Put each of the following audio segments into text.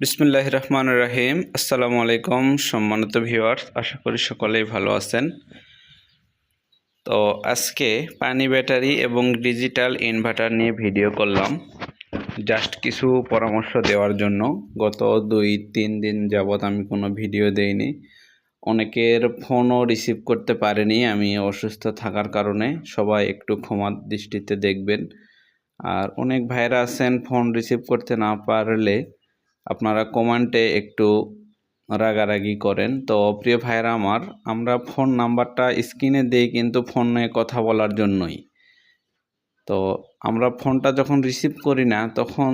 বিসমুল্লাহ রহমান রাহিম। আসসালামু আলাইকুম সম্মানিত ভিউয়ার্স, আশা করি সকলেই ভালো আছেন। তো আজকে পানি ব্যাটারি এবং ডিজিটাল ইনভার্টার নিয়ে ভিডিও করলাম। জাস্ট কিছু পরামর্শ দেওয়ার জন্য। গত দুই, তিন দিন যাবৎ আমি কোনো ভিডিও দেইনি। অনেকের ফোনও রিসিভ করতে পারেনি। আমি অসুস্থ থাকার কারণে সবাই একটু ক্ষমা দৃষ্টিতে দেখবেন। আর অনেক ভাইরা আছেন ফোন রিসিভ করতে না পারলে আপনারা কমেন্টে একটু রাগারাগি করেন। তো প্রিয় ভাইরা আমার, আমরা ফোন নাম্বারটা স্ক্রিনে দিই কিন্তু ফোনে কথা বলার জন্যই। তো আমরা ফোনটা যখন রিসিভ করি না, তখন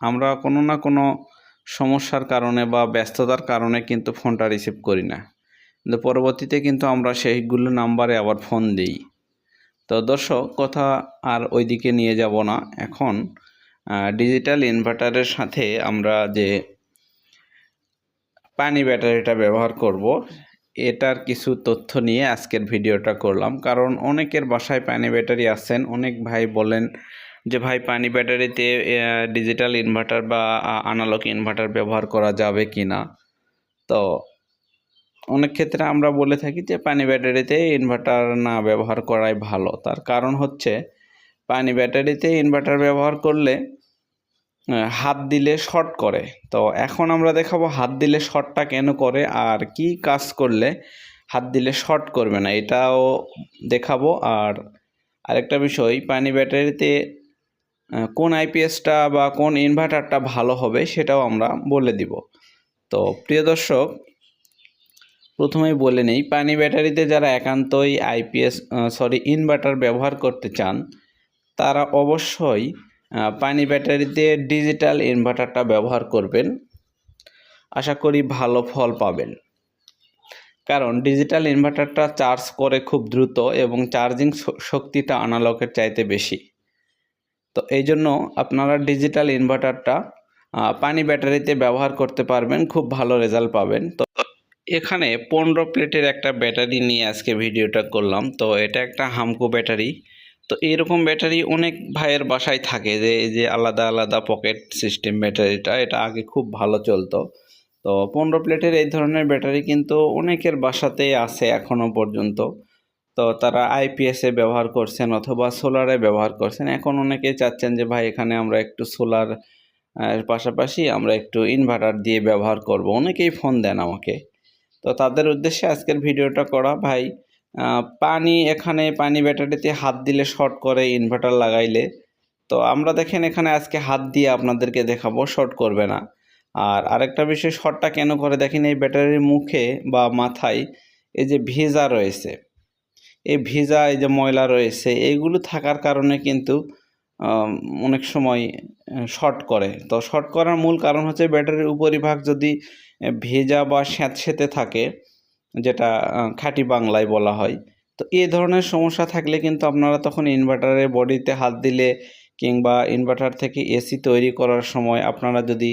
আমরা কোনো না কোনো সমস্যার কারণে বা ব্যস্ততার কারণে কিন্তু ফোনটা রিসিভ করি না। কিন্তু পরবর্তীতে কিন্তু আমরা সেইগুলো নাম্বারে আবার ফোন দিই। তো দর্শক, কথা আর ওইদিকে নিয়ে যাব না। এখন ডিজিটাল ইনভার্টারের সাথে আমরা যে পানি ব্যাটারিটা ব্যবহার করব, এটার কিছু তথ্য নিয়ে আজকের ভিডিওটা করলাম। কারণ অনেকের বাসায় পানি ব্যাটারি আছেন, অনেক ভাই বলেন যে, ভাই, পানি ব্যাটারিতে ডিজিটাল ইনভার্টার বা আনালগ ইনভার্টার ব্যবহার করা যাবে কি না তো অনেক ক্ষেত্রে আমরা বলে থাকি যে, পানি ব্যাটারিতে ইনভার্টার না ব্যবহার করাই ভালো। তার কারণ হচ্ছে, পানি ব্যাটারিতে ইনভার্টার ব্যবহার করলে হাত দিলে শর্ট করে। তো এখন আমরা দেখাবো হাত দিলে শর্টটা কেন করে আর কি কাজ করলে হাত দিলে শর্ট করবে না, এটাও দেখাবো। আর আরেকটা বিষয়, পানি ব্যাটারিতে কোন আইপিএসটা বা কোন ইনভার্টারটা ভালো হবে সেটাও আমরা বলে দিব। তো প্রিয় দর্শক, প্রথমেই বলে নেই, পানি ব্যাটারিতে যারা একান্তই আইপিএস সরি ইনভার্টার ব্যবহার করতে চান, তারা অবশ্যই পানি ব্যাটারিতে ডিজিটাল ইনভার্টারটা ব্যবহার করবেন। আশা করি ভালো ফল পাবেন। কারণ ডিজিটাল ইনভার্টারটা চার্জ করে খুব দ্রুত এবং চার্জিং শক্তিটা আনালকের চাইতে বেশি। তো এই জন্য আপনারা ডিজিটাল ইনভার্টারটা পানি ব্যাটারিতে ব্যবহার করতে পারবেন, খুব ভালো রেজাল্ট পাবেন। তো এখানে পনেরো প্লেটের একটা ব্যাটারি নিয়ে আজকে ভিডিওটা করলাম। তো এটা একটা হামকো ব্যাটারি। তো এইরকম ব্যাটারি অনেক ভাইয়ের বাসায় থাকে যে, এই যে আলাদা আলাদা পকেট সিস্টেম ব্যাটারিটা, এটা আগে খুব ভালো চলতো। তো পনেরো প্লেটের এই ধরনের ব্যাটারি কিন্তু অনেকের বাসাতেই আছে এখনও পর্যন্ত। তো তারা আইপিএসে ব্যবহার করছেন অথবা সোলারে ব্যবহার করছেন। এখন অনেকেই চাচ্ছেন যে, ভাই, এখানে আমরা একটু সোলার পাশাপাশি আমরা একটু ইনভার্টার দিয়ে ব্যবহার করব। অনেকেই ফোন দেন আমাকে। তো তাদের উদ্দেশ্যে আজকের ভিডিওটা করা। ভাই পানি এখানে, পানি ব্যাটারিতে হাত দিলে শর্ট করে ইনভার্টার লাগাইলে। তো আমরা দেখেন এখানে আজকে হাত দিয়ে আপনাদেরকে দেখাবো শর্ট করবে না। আর আরেকটা বিষয় শর্টটা কেন করে? দেখেন এই ব্যাটারির মুখে বা মাথায় এই যে ভিজা রয়েছে, এই ভিজা, এই যে ময়লা রয়েছে এইগুলো থাকার কারণে কিন্তু অনেক সময় শর্ট করে। তো শর্ট করার মূল কারণ হচ্ছে ব্যাটারির উপরিভাগ যদি ভেজা বা স্যাঁতসেঁতে থাকে যেটা খাঁটি বাংলায় বলা হয়। তো এই ধরনের সমস্যা থাকলে কিন্তু আপনারা তখন ইনভার্টারের বডিতে হাত দিলে কিংবা ইনভার্টার থেকে এসি তৈরি করার সময় আপনারা যদি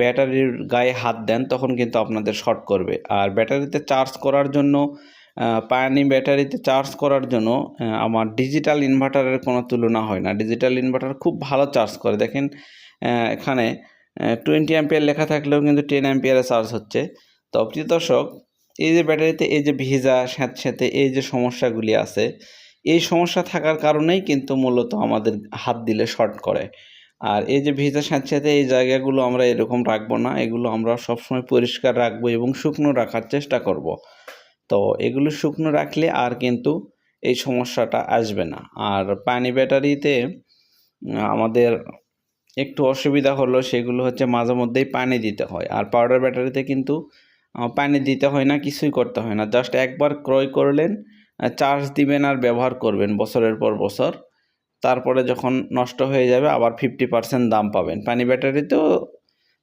ব্যাটারির গায়ে হাত দেন তখন কিন্তু আপনাদের শর্ট করবে। আর ব্যাটারিতে চার্জ করার জন্য পানি ব্যাটারিতে চার্জ করার জন্য আমার ডিজিটাল ইনভার্টারের কোনো তুলনা হয় না। ডিজিটাল ইনভার্টার খুব ভালো চার্জ করে। দেখেন এখানে টোয়েন্টি অ্যাম্পিয়ার লেখা থাকলেও কিন্তু টেন অ্যাম্পিয়ারে চার্জ হচ্ছে। তো প্রিয় দর্শক এই যে ব্যাটারিতে এই যে ভিজা স্যাঁতস্যাঁতে এই যে সমস্যাগুলি আছে, এই সমস্যা থাকার কারণেই কিন্তু মূলত আমাদের হাত দিলে শর্ট করে। আর এই যে ভিজা স্যাঁতস্যাঁতে এই জায়গাগুলো আমরা এরকম রাখব না, এগুলো আমরা সবসময় পরিষ্কার রাখব এবং শুকনো রাখার চেষ্টা করব। তো এগুলো শুকনো রাখলে আর কিন্তু এই সমস্যাটা আসবে না। আর পানি ব্যাটারিতে, আমাদের একটু অসুবিধা হলো সেগুলো হচ্ছে মাঝে মধ্যেই পানি দিতে হয়। আর পাউডার ব্যাটারিতে কিন্তু পানি দিতে হয় না, কিছুই করতে হয় না। জাস্ট একবার ক্রয় করলেন চার্জ দিবেন আর ব্যবহার করবেন বছরের পর বছর। তারপরে যখন নষ্ট হয়ে যাবে, আবার ফিফটি পার্সেন্ট দাম পাবেন। পানি ব্যাটারিতেও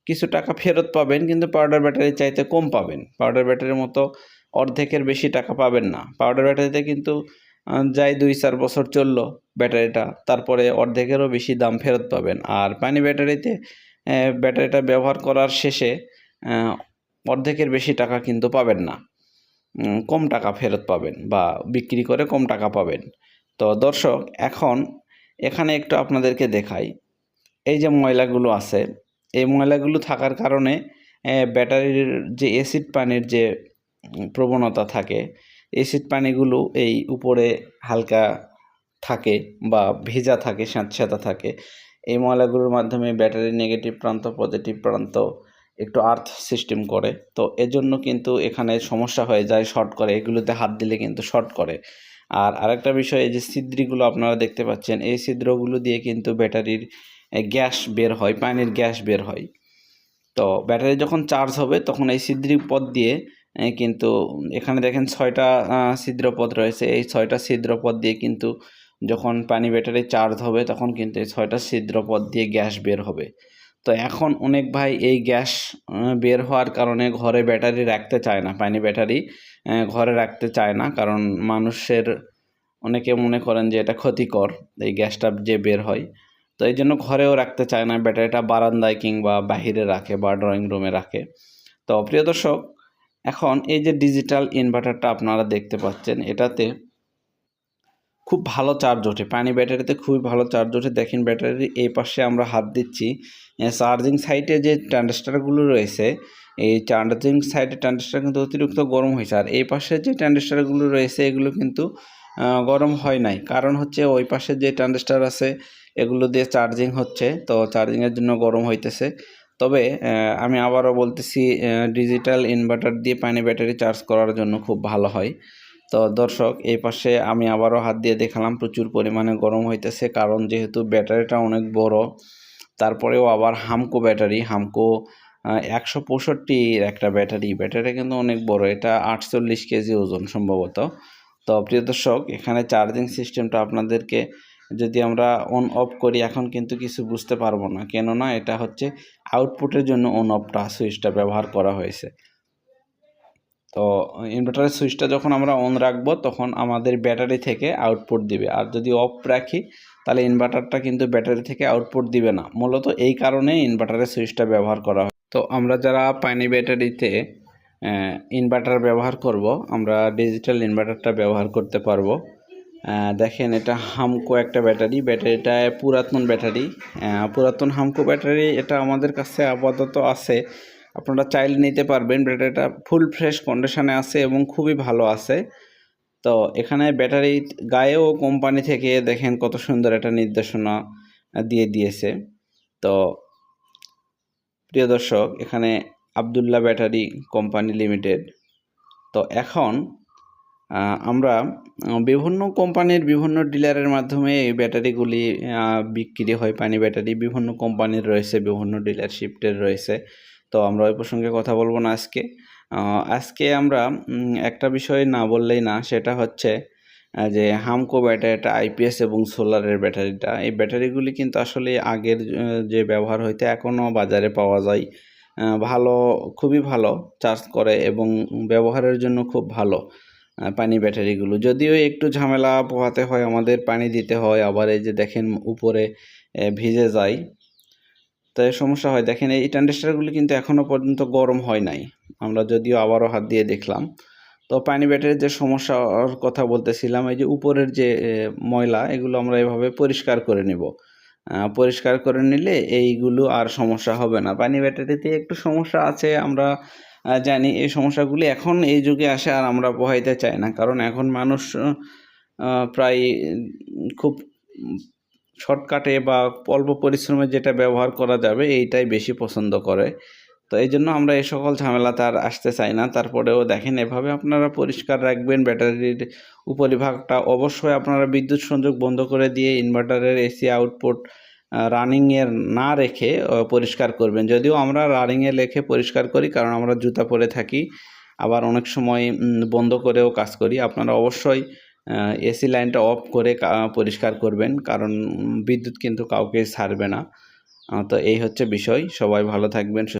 কিছু টাকা ফেরত পাবেন, কিন্তু পাউডার ব্যাটারি চাইতে কম পাবেন। পাউডার ব্যাটারির মতো অর্ধেকের বেশি টাকা পাবেন না। পাউডার ব্যাটারিতে কিন্তু যাই দুই চার বছর চলল ব্যাটারিটা তারপরে অর্ধেকেরও বেশি দাম ফেরত পাবেন। আর পানি ব্যাটারিতে ব্যাটারিটা ব্যবহার করার শেষে অর্ধেকের বেশি টাকা কিন্তু পাবেন না। কম টাকা ফেরত পাবেন বা বিক্রি করে কম টাকা পাবেন। তো দর্শক, এখন এখানে একটু আপনাদেরকে দেখাই। এই যে ময়লাগুলো আছে, এই ময়লাগুলো থাকার কারণে ব্যাটারির যে অ্যাসিড পানির যে প্রবণতা থাকে, অ্যাসিড পানিগুলো এই উপরে হালকা থাকে বা ভেজা থাকে, স্যাঁতস্যাঁতা থাকে। এই ময়লাগুলোর মাধ্যমে ব্যাটারির নেগেটিভ প্রান্ত, পজিটিভ প্রান্ত একটু আর্থ সিস্টেম করে। তো এজন্য কিন্তু এখানে সমস্যা হয়ে যায় শর্ট করে। এগুলোতে হাত দিলে কিন্তু শর্ট করে। আর আরেকটা বিষয়, এই যে ছিদ্রগুলো আপনারা দেখতে পাচ্ছেন, এই ছিদ্রগুলো দিয়ে কিন্তু ব্যাটারির গ্যাস বের হয়, পানির গ্যাস বের হয়। তো ব্যাটারি যখন চার্জ হবে, তখন এই ছিদ্রি পথ দিয়ে কিন্তু, এখানে দেখেন ছয়টা ছিদ্রপথ রয়েছে। এই ছয়টা ছিদ্রপথ দিয়ে কিন্তু যখন পানি ব্যাটারি চার্জ হবে, তখন কিন্তু এই ছয়টা ছিদ্রপথ দিয়ে গ্যাস বের হবে। তো এখন অনেক ভাই এই গ্যাস বের হওয়ার কারণে ঘরে ব্যাটারি রাখতে চায় না, পানি ব্যাটারি ঘরে রাখতে চায় না। কারণ মানুষের, অনেকে মনে করেন যে এটা ক্ষতিকর, এই গ্যাসটা যে বের হয়। তো এই জন্য ঘরেও রাখতে চায় না, ব্যাটারিটা বারান্দায় কিংবা বাহিরে রাখে বা ড্রয়িং রুমে রাখে। তো প্রিয় দর্শক, এখন এই যে ডিজিটাল ইনভার্টারটা আপনারা দেখতে পাচ্ছেন, এটাতে খুব ভালো চার্জ ওঠে। পানি ব্যাটারিতে খুবই ভালো চার্জ ওঠে। দেখেন ব্যাটারির এই পাশে আমরা হাত দিচ্ছি। চার্জিং সাইটে যে ট্রানজিস্টারগুলো রয়েছে, এই চার্জিং সাইডে ট্রানজিস্টার কিন্তু অতিরিক্ত গরম হয়েছে আর এই পাশে যে ট্রানজিস্টারগুলো রয়েছে, এগুলো কিন্তু গরম হয় নাই। কারণ হচ্ছে ওই পাশে যে ট্রানজিস্টার আছে, এগুলো দিয়ে চার্জিং হচ্ছে। তো চার্জিংয়ের জন্য গরম হইতেছে। তবে আমি আবারও বলতেছি ডিজিটাল ইনভার্টার দিয়ে পানি ব্যাটারি চার্জ করার জন্য খুব ভালো হয়। তো দর্শক, এই পাশে আমি আবারও হাত দিয়ে দেখালাম, প্রচুর পরিমাণে গরম হইতেছে কারণ যেহেতু ব্যাটারিটা অনেক বড়, তারপরেও আবার হামকো ব্যাটারি, হামকো একশো পঁয়ষট্টির একটা ব্যাটারি। ব্যাটারি কিন্তু অনেক বড়, এটা আটচল্লিশ কেজি ওজন সম্ভবত। তো প্রিয় দর্শক, এখানে চার্জিং সিস্টেমটা আপনাদেরকে যদি আমরা অন অফ করি, এখন কিন্তু কিছু বুঝতে পারব না। কেননা এটা হচ্ছে আউটপুটের জন্য অন অফটা সুইচটা ব্যবহার করা হয়েছে। তো ইনভার্টারের সুইচটা যখন আমরা অন রাখব, তখন আমাদের ব্যাটারি থেকে আউটপুট দিবে। আর যদি অফ রাখি, তাহলে ইনভার্টারটা কিন্তু ব্যাটারি থেকে আউটপুট দিবে না। মূলত এই কারণে ইনভার্টারের সুইচটা ব্যবহার করা হয়। তো আমরা যারা পানি ব্যাটারিতে ইনভার্টার ব্যবহার করব, আমরা ডিজিটাল ইনভার্টারটা ব্যবহার করতে পারব। দেখেন এটা হামকো একটা ব্যাটারি ব্যাটারিটা পুরাতন ব্যাটারি পুরাতন হামকো ব্যাটারি এটা আমাদের কাছে আপাতত আছে। আপনারা চাইলে নিতে পারবেন ব্যাটারিটা ফুল ফ্রেশ কন্ডিশনে আছে এবং খুবই ভালো আছে। তো এখানে ব্যাটারি গায়েও কোম্পানি থেকে দেখেন কত সুন্দর একটা নির্দেশনা দিয়ে দিয়েছে। তো প্রিয় দর্শক, এখানে আবদুল্লাহ ব্যাটারি কোম্পানি লিমিটেড তো এখন আমরা বিভিন্ন কোম্পানির বিভিন্ন ডিলারের মাধ্যমে এই ব্যাটারিগুলি বিক্রি হয়, পানি ব্যাটারি বিভিন্ন কোম্পানির রয়েছে, বিভিন্ন ডিলারশিপের রয়েছে। তো আমরা ওই প্রসঙ্গে কথা বলব না আজকে। আজকে আমরা একটা বিষয় না বললেই না, সেটা হচ্ছে যে হামকো ব্যাটারিটা আইপিএস এবং সোলারের ব্যাটারিটা। এই ব্যাটারিগুলি কিন্তু আসলে আগের যে ব্যবহার হইতে এখনও বাজারে পাওয়া যায়। ভালো, খুবই ভালো, চার্জ করে এবং ব্যবহারের জন্য খুব ভালো পানি ব্যাটারিগুলো। যদিও একটু ঝামেলা পোহাতে হয়, আমাদের পানি দিতে হয়, আবার এই যে দেখেন উপরে ভিজে যায়। তো এই সমস্যা হয়। দেখেন, এই ট্রানজিস্টারগুলি কিন্তু এখনও পর্যন্ত গরম হয় নাই। আমরা যদিও আবারও হাত দিয়ে দেখলাম। তো পানি ব্যাটারির যে সমস্যার কথা বলতেছিলাম, এই যে উপরের যে ময়লা, এগুলো আমরা এভাবে পরিষ্কার করে নিব। পরিষ্কার করে নিলে এইগুলো আর সমস্যা হবে না। পানি ব্যাটারিতে একটু সমস্যা আছে, আমরা জানি এই সমস্যাগুলি এখন এই যুগে আসে আর আমরা পোহাইতে চাই না। কারণ এখন মানুষ প্রায় খুব শর্টকাটে বা অল্প পরিশ্রমে যেটা ব্যবহার করা যাবে, এইটাই বেশি পছন্দ করে। তো এই জন্য আমরা এই সকল ঝামেলা তার আসতে চাই না। তারপরেও দেখেন, এভাবে আপনারা পরিষ্কার রাখবেন, ব্যাটারির উপরিভাগটা অবশ্যই আপনারা বিদ্যুৎ সংযোগ বন্ধ করে দিয়ে ইনভার্টারের এসি আউটপুট রানিংয়ের না রেখে পরিষ্কার করবেন। যদিও আমরা রানিংয়ে রেখে পরিষ্কার করি, কারণ আমরা জুতা পরে থাকি। আবার অনেক সময় বন্ধ করেও কাজ করি। আপনারা অবশ্যই এসি লাইনটা অফ করে পরিষ্কার করবেন, কারণ বিদ্যুৎ কিন্তু কাউকে ছাড়বে না। তো এই হচ্ছে বিষয়। সবাই ভালো থাকবেন